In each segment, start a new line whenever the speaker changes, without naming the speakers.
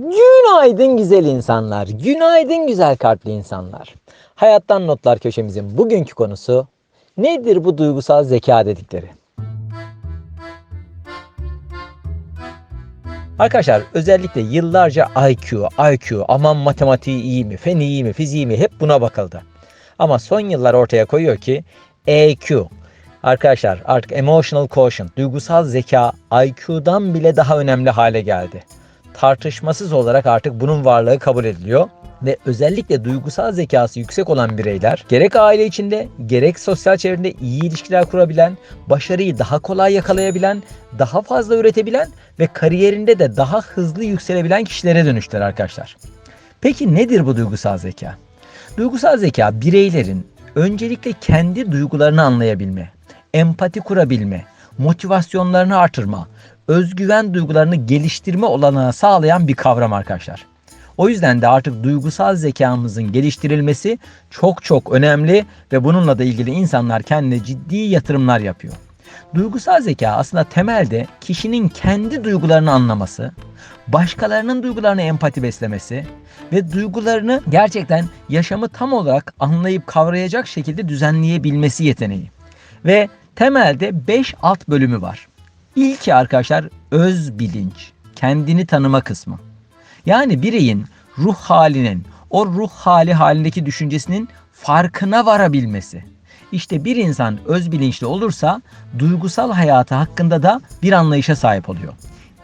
Günaydın güzel insanlar. Günaydın güzel kalpli insanlar. Hayattan Notlar köşemizin bugünkü konusu nedir bu duygusal zeka dedikleri? Arkadaşlar özellikle yıllarca IQ, IQ, aman matematiği iyi mi, fen iyi mi, fiziği mi hep buna bakıldı. Ama son yıllar ortaya koyuyor ki EQ, arkadaşlar artık emotional quotient, duygusal zeka IQ'dan bile daha önemli hale geldi tartışmasız olarak artık bunun varlığı kabul ediliyor ve özellikle duygusal zekası yüksek olan bireyler gerek aile içinde gerek sosyal çevrede iyi ilişkiler kurabilen, başarıyı daha kolay yakalayabilen, daha fazla üretebilen ve kariyerinde de daha hızlı yükselebilen kişilere dönüştüler arkadaşlar. Peki nedir bu duygusal zeka? Duygusal zeka bireylerin öncelikle kendi duygularını anlayabilme, empati kurabilme, motivasyonlarını artırma, özgüven duygularını geliştirme olanağı sağlayan bir kavram arkadaşlar. O yüzden de artık duygusal zekamızın geliştirilmesi çok çok önemli ve bununla da ilgili insanlar kendine ciddi yatırımlar yapıyor. Duygusal zeka aslında temelde kişinin kendi duygularını anlaması, başkalarının duygularına empati beslemesi ve duygularını gerçekten yaşamı tam olarak anlayıp kavrayacak şekilde düzenleyebilmesi yeteneği. Ve temelde 5 alt bölümü var. İlki arkadaşlar öz bilinç, kendini tanıma kısmı. Yani bireyin ruh halinin, o ruh hali halindeki düşüncesinin farkına varabilmesi. İşte bir insan öz bilinçli olursa duygusal hayatı hakkında da bir anlayışa sahip oluyor.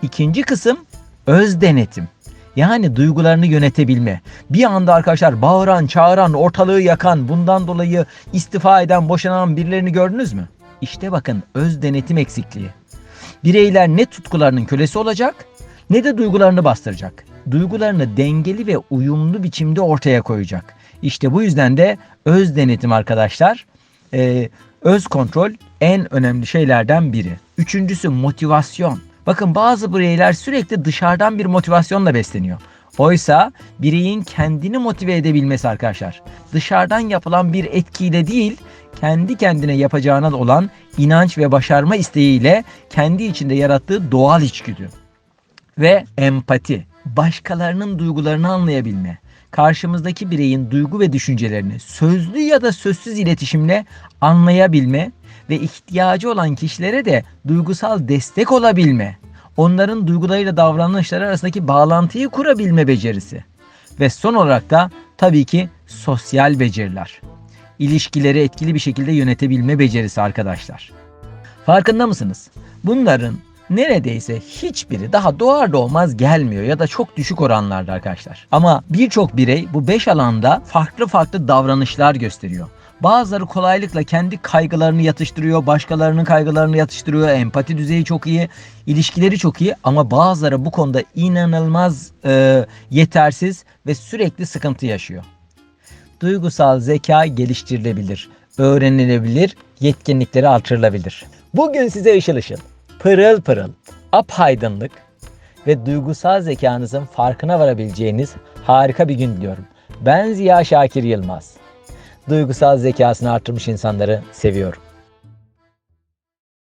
İkinci kısım öz denetim. Yani duygularını yönetebilme. Bir anda arkadaşlar bağıran, çağıran, ortalığı yakan, bundan dolayı istifa eden, boşanan birilerini gördünüz mü? İşte bakın öz denetim eksikliği. Bireyler ne tutkularının kölesi olacak ne de duygularını bastıracak. Duygularını dengeli ve uyumlu biçimde ortaya koyacak. İşte bu yüzden de öz denetim arkadaşlar, e, öz kontrol en önemli şeylerden biri. Üçüncüsü motivasyon. Bakın bazı bireyler sürekli dışarıdan bir motivasyonla besleniyor. Oysa bireyin kendini motive edebilmesi arkadaşlar. Dışarıdan yapılan bir etkiyle değil, kendi kendine yapacağına olan inanç ve başarma isteğiyle kendi içinde yarattığı doğal içgüdü. Ve empati, başkalarının duygularını anlayabilme, karşımızdaki bireyin duygu ve düşüncelerini sözlü ya da sözsüz iletişimle anlayabilme ve ihtiyacı olan kişilere de duygusal destek olabilme, onların duygularıyla davranışları arasındaki bağlantıyı kurabilme becerisi. Ve son olarak da tabii ki sosyal beceriler. İlişkileri etkili bir şekilde yönetebilme becerisi arkadaşlar. Farkında mısınız? Bunların neredeyse hiçbiri daha doğar doğmaz gelmiyor ya da çok düşük oranlarda arkadaşlar. Ama birçok birey bu 5 alanda farklı farklı davranışlar gösteriyor. Bazıları kolaylıkla kendi kaygılarını yatıştırıyor, başkalarının kaygılarını yatıştırıyor. Empati düzeyi çok iyi, ilişkileri çok iyi ama bazıları bu konuda inanılmaz e, yetersiz ve sürekli sıkıntı yaşıyor. Duygusal zeka geliştirilebilir, öğrenilebilir, yetkinlikleri artırılabilir. Bugün size ışıl ışıl, pırıl pırıl, apaydınlık ve duygusal zekanızın farkına varabileceğiniz harika bir gün diliyorum. Ben Ziya Şakir Yılmaz. Duygusal zekasını artırmış insanları seviyorum.